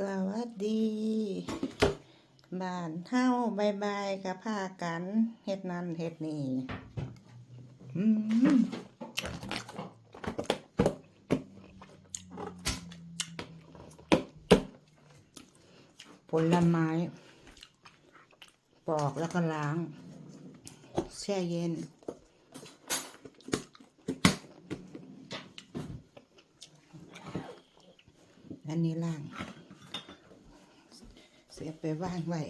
สวัสดีบ้านเฮาบายบายกับพากันเฮ็ดนั่นเฮ็ดนี่ผลไม้ ปอกแล้วก็ล้าง แช่เย็น อันนี้ล่าง ว่างไว้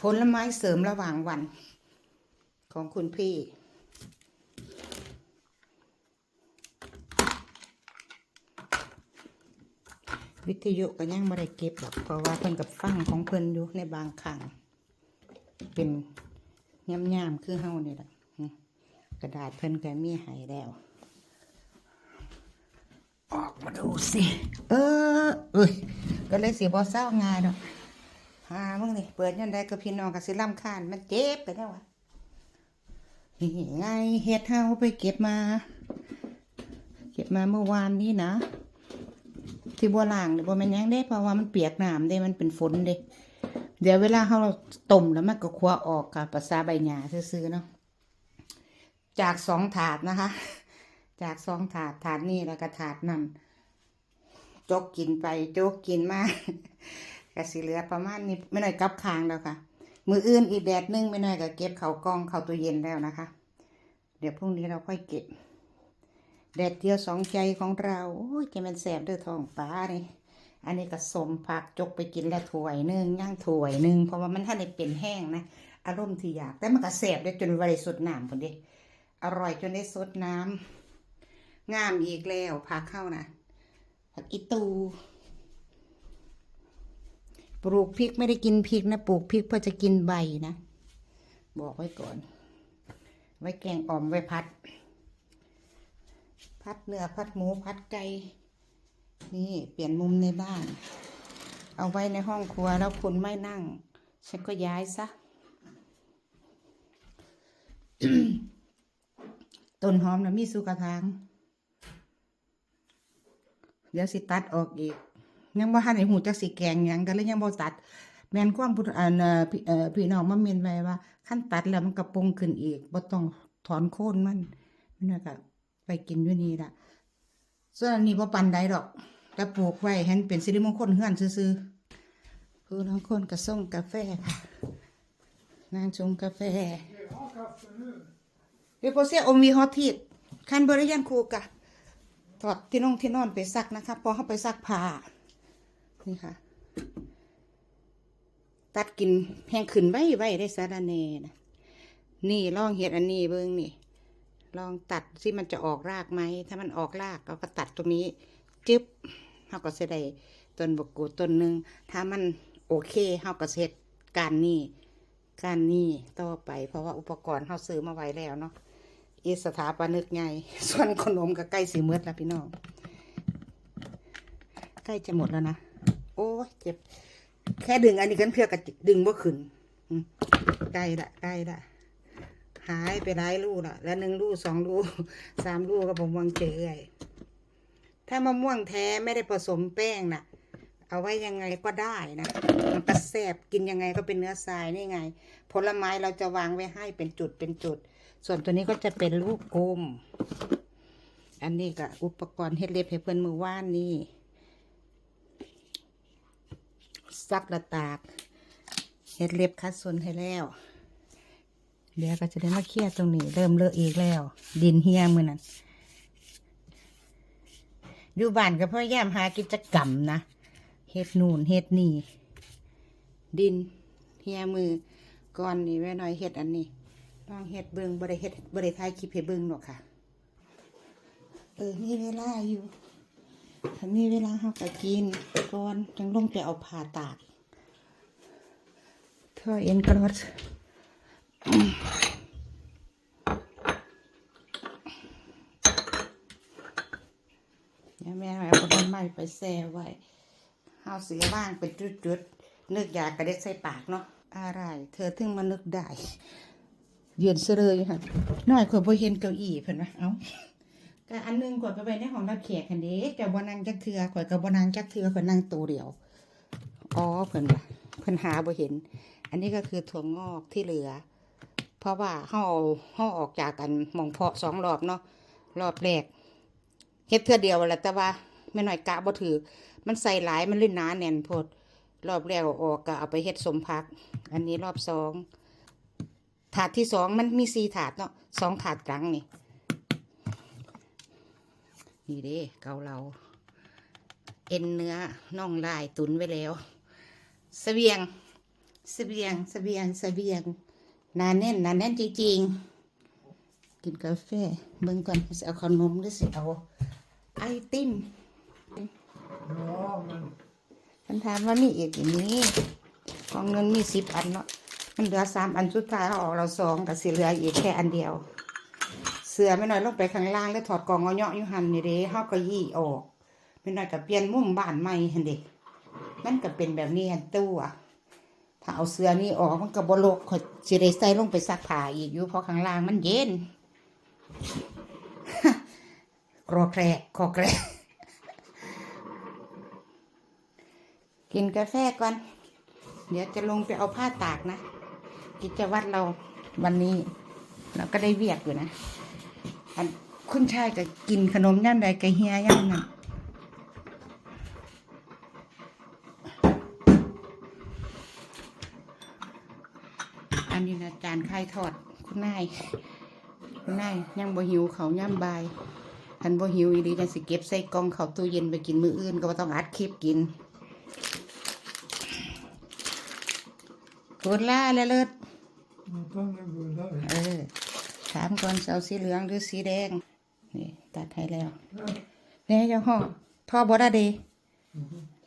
ผลไม้เสริมระหว่างวัน ของคุณพี่ วิทยุก็ยังไม่ได้เก็บหรอกเพราะว่าเพิ่นกับฟังของเพิ่นอยู่ในบางครั้งเป็นย่ำๆคือเฮานี่แหละกระดาษเพิ่นก็มีให้แล้ว ดูสิเออเอ้ยก็เลยสิบ่เศร้าง่ายดอกหามึงนี่เปิดยันได้กับพี่น้องกับสิลำคาญมันเจ็บไปแล้ววะนี่ไงเฮ็ดเฮาไปเก็บมา เก็บมาเมื่อวานนี้นะที่บัวล่างเนี่ยบัวแม่นยังได้เพราะว่ามันเปียกน้ำเด้มันเป็นฝนเด้เดี๋ยวเวลาเราต้มแล้วมันก็คว้าออกกับภาษาใบหญ้าซื่อๆเนาะจากสองถาดนะคะ จากสองถาดถาดนี่แล้วก็ถาดนั่น จกกินไปจกกินมาก็สิเหลือประมาณนี้ไม่น้อยกับคางแล้วค่ะ มืออื่นอีกแดดนึงไม่น้อยก็เก็บเขากองเข้าตู้เย็นแล้วนะคะ เดี๋ยวพรุ่งนี้เราค่อยเก็บ แดดเดียวสองใจของเราโอ้ยจะเป็นแสบด้อท้องป้านี่อันนี้ก็สมผักจกไปกินแล้วถ้วยนึ่งย่างถ้วยนึ่งเพราะว่ามันถ้าได้เป็นแห้งนะอารมณ์ที่อยาก แต่มันก็แสบได้จนวันได้สดน้ำคนเดีอร่อยจนได้สดน้ำงามอีกแล้วผักเข้านะ ผักอีตู ปลูกพริกไม่ได้กินพริกนะปลูกพริกเพื่อจะกินใบนะ บอกไว้ก่อน ไว้แกงอ่อมไว้พัด พัดเนื้อพัดหมูพัดไก่นี่เปลี่ยนมุมในบ้าน เอาไว้ในห้องครัวแล้วคุณไม่นั่ง ฉันก็ย้ายซะต้นหอมนะมีสุกระทาง ดี๋ยวสิตัดออกอีก ยังบ่ทันได้หูจักสิแกงหยังกันเลยยังบ่ตัด แม่นความพุทธอันเอ่อพี่เอ่อพี่น้องมาเมนไว้ว่าขั้นตัดแล้วมันกระปงขึ้นอีกบ่ต้องถอนโคนมันมันน่ะก็ไปกินอยู่นี่ล่ะ ส่วนอันนี้บ่ปันใดดอกแต่ปลูกไว้ให้มันเป็นสิริมงคลเฮือนซื่อๆผู้ลางคนก็ส่งกาแฟค่ะนางชงกาแฟ Vi får se om vi har tid. Kan börja igen koka. ถอดที่นองที่นอนไปซักนะคะพอเข้าไปซักผ้านี่ค่ะ ตัดกินแห้งขึ้นไว้ไว้ได้สารเนนะนี่ลองเห็ดอันนี้เบิ้งนี่ ลองตัดสิมันจะออกรากไหม ถ้ามันออกรากเราก็ตัดตรงนี้จึ๊บเราก็จะได้ต้นบกูต้นหนึ่งถ้ามันโอเคเราก็เสร็จการนี้การนี้ต่อไป เพราะว่าอุปกรณ์เราซื้อมาไว้แล้วเนาะ อีสถาปนิกไงส่วนขนมก็ใกล้สิหมืดแล้วพี่น้องใกล้จะหมดแล้วนะโอ้เจ็บ แค่ดึงอันนี้กันเพื่อกับดึงบ่ขึ้นใกล้ละใกล้ละหายไปหลายลูกละแล้วหนึ่งลูกสองลูกสามลูกก็ผมวางเจอไอ้ถ้ามะม่วงแท้ไม่ได้ผสมแป้งน่ะ เอาไว้ยังไงก็ได้นะ มันก็แซบกินยังไงก็เป็นเนื้อทรายนี่ไง ผลไม้เราจะวางไว้ให้เป็นจุดเป็นจุด ส่วนตัวนี้ก็จะเป็นลูกกลม อันนี้ก็อุปกรณ์เฮ็ดเล็บให้เพื่อนมือว่านนี่ ซักระตาก เฮ็ดเล็บคัดส่วนให้แล้ว เดี๋ยวก็จะได้มาเคลียร์ตรงนี้ เริ่มเลอะอีกแล้ว ดินเฮียมือนั้นอยู่บ้านก็พยายามหากิจกรรมนะ เฮ็ดนู่นเฮ็ดนี่ ดินเฮียมือก่อนนี่แม่น้อยเฮ็ดอันนี้ลองเฮ็ดเบิ่งบ่ได้เฮ็ดบ่ได้ถ่ายคลิปให้เบิ่งหรอกค่ะ เออมีเวลาอยู่ถ้ามีเวลาเฮาก็กินก่อนจังลงไปเอาผ้าตากเธอเอ็นกรอดเดี๋ยวแม่เอาผลไม้ไปแช่ไว้ เฮาเสียบ้างเป็นจุดๆนึกอยากก็ได้ใส่ปากเนาะอะไร เธอถึงมานึกได้เยืนเสลยค่ะน้อยคนบ่เห็นเก้าอี้เพิ่นว่าเอ้าก็อันหนึงข่อยไปไว้ในห้องรับแขกคันเด้เจ้าบ่นั่งจักเทือข่อยก็บ่นั่งจักเทือข่อยนั่งตัวเดียวอ๋อเพิ่นว่าเพิ่นหาบ่เห็น อันนี้ก็คือถั่วงอกที่เหลือ เพราะว่าเฮาเอาเฮาออกจากกันมองเพาะสองรอบเนาะรอบแรกเฮ็ดเทื่อเดียวแหละแต่ว่า แม่น้อยกะบ่ถือมันใส่หลายมันเลยหนาแน่นโพดรอบแรกออกก็เอาไปเฮ็ดสมพัก อันนี้รอบสองถาดที่สองมันมีสี่ถาดเนาะสองถาดกลางนี่นี่เด้เกาเหลาเอ็นเนื้อน่องลายตุนไว้แล้วเสบียงเสบียงเสบียงเสบียงนาแน่นนาแน่นจริงๆกินกาแฟเบิ่งก่อนสิเอาขนมหรือสิเอาไอติม Ja, men มันถามว่ามีอีกอย่างนี้ของเงินมีสิบอันเนาะมันเหลือสามอันสุดท้ายเขาออกเราสองแต่สิเหลืออีกแค่อันเดียว เสือไม่น้อยลงไปข้างล่างแล้วถอดกองเอาเนาะอยู่หันนี่เด้เขาก็ยี่ออกไม่น้อยก็เปลี่ยนมุมบ้านใหม่หันเด็กมันก็เป็นแบบนี้หันตัวถ้าเอาเสือนี่ออกมันก็บโลกขอยสิได้ใส่ลงไปซักผ้าอีกอยู่เพราะข้างล่างมันเย็นกรอแกรกคอแกร กินกาแฟก่อน เดี๋ยวจะลงไปเอาผ้าตากนะ กิจวัตรเราวันนี้ เราก็ได้เวียกอยู่นะอันคุณชายก็กินขนมย่านใดก็เฮียย่านนั้นอันนี้นะจานไข่ทอดคุณนายคุณนายยังบ่หิวเขาย่ำบายทันบ่หิวอีดีจังสิเก็บใส่กล่องเขาตู้เย็นไปกินมื้ออื่น ก็บ่ต้องอัดคลิปกิน โกดล่าแล้วเลิศ utan det bullar. เออถามก่อนจะเอาสีเหลืองหรือสีแดง นี่ตัดให้แล้วนี่เจ้าห้องพ่อบ่ได้เดี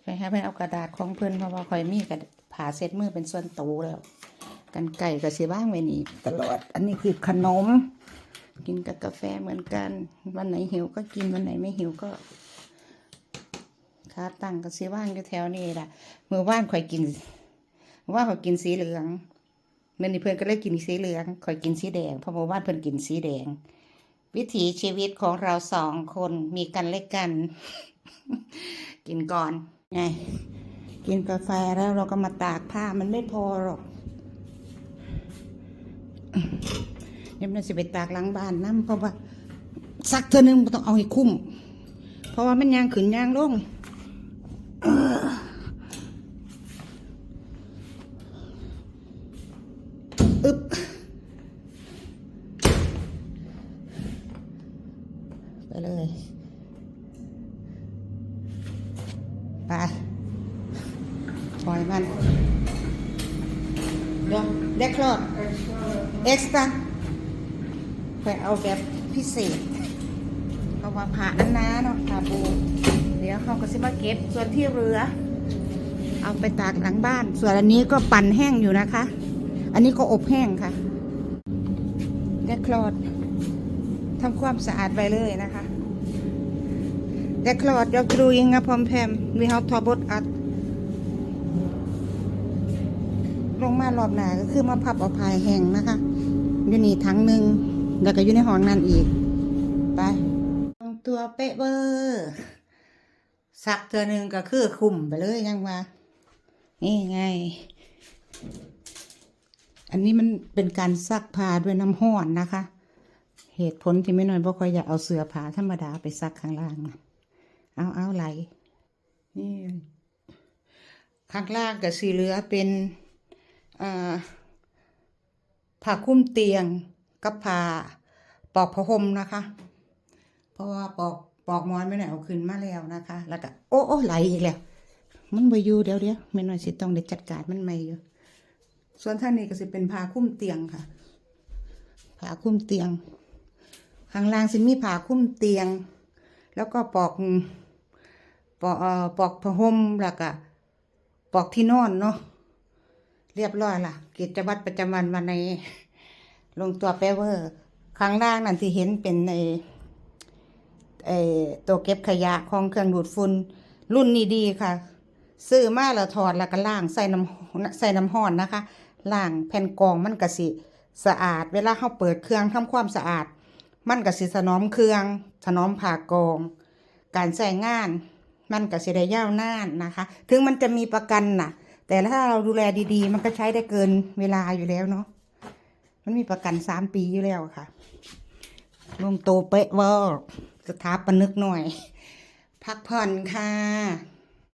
ไปให้เพิ่นเอากระดาษของเพิ่นเพราะว่าข่อยมีกระผ่าเซ็ตมือเป็นส่วนโตแล้ว กันไก่กับสีบ้างไว้นี่ตลอด อันนี้คือขนม กินกับกาแฟเหมือนกัน วันไหนหิวก็กินวันไหนไม่หิวก็ค้าตั้งกับสีว่างอยู่แถวนี้ล่ะเมื่อว่านข่อยกินเมื่อ ว่านข่อยกินสีเหลืองเมื่อนี้เพื่อนก็เลยกินสีเหลืองคอยกินสีแดง เพราะเมื่อวานเพื่อนกินสีแดง วิถีชีวิตของเราสองคนมีกันและกัน กินก่อนไงกินกาแฟแล้วเราก็มาตากผ้ามันไม่พอหรอกเดี๋ยมันจะไปตากหลังบ้านน้ำเพราะว่าสักเท่านึงมันต้องเอาให้คุ้ม เพราะว่ามันยางขึ้นยางลง อึบไปเลย ไป ปล่ อยมันเดี๋ยวเด็กคลอดเอ็กซ์ตร้าไปเอาแบบพิเศษเพราว่าผ่าอันนาเนาะผ่าปูเดี๋ยวเขาก็สิมาเก็บส่วนที่เหลือ เอาไปตากหลังบ้าน ส่วนอันนี้ก็ปั่นแห้งอยู่นะคะ อันนี้ก็อบแห้งค่ะแดคลอดทำความสะอาดไปเลยนะคะแดคลอดยกดูยิงอะพอมแพมมีเฮาทอบดอัด ลงมารอบหน้าก็คือมาพับเอาพายแห้งนะคะ อยู่นี่ทั้งหนึ่งแล้วก็อยู่ในห้องนั่นอีก ไปตัวเป๊ะเบอร์สักเธอหนึ่งก็คือคุมไปเลยยังว่านี่ไง อันนี้มันเป็นการซักผ้าด้วยน้ำห้อนนะคะ เหตุผลที่ไม่น้อยบ่ค่อยอยากเอาเสื้อผ้าธรรมดาไปซักข้างล่าง เอาเอาไหลนี่ข้างล่างกับสีเหลือเป็น ผ้าคุ้มเตียงกับผ้าปอกผ้าห่มนะคะ เพราะว่าปอกปอกมอนไม่ไหนเอาขึ้นมาแล้วนะคะ แล้วก็โอ้โอ้ไหลอีกแล้ว มันไปอยู่เดี๋ยวเดี๋ยวไม่น้อยสิต้องได้จัดการมันไม่อยู่ ส่วนท่านนี้ก็จะเป็นผ้าคุ้มเตียงค่ะผ้าคุ้มเตียง ข้างล่างสิมีผ้าคุ้มเตียง แล้วก็ปอกปอกเอ่อปอกผ้าห่มแล้วก็ปอกที่นอนเนาะ เรียบร้อยล่ะกิจวัตรประจำวันวันในลงตัวแปเวอร์ข้างล่างนั่นที่เห็นเป็นในไอตัวเก็บขยะของเครื่องดูดฝุ่นรุ่นนี้ดีค่ะ ซื้อมาแล้วถอดแล้วก็ล้างใส่น้ำใส่น้ำห้อนนะคะล้างแผ่นกองมันก็สิสะอาด เวลาเขาเปิดเครื่องทำความสะอาด มันก็สิสนอมเครื่องสนอมผ่ากอง การใช้งาน มันก็สิได้ยาวนานนะคะ ถึงมันจะมีประกันน่ะ แต่ถ้าเราดูแลดีๆ มันก็ใช้ได้เกินเวลาอยู่แล้วเนาะมันมีประกันสามปีอยู่แล้วค่ะลงโตเป๊ะเวอร์สถาปนึกหน่อย พักผ่อนค่ะ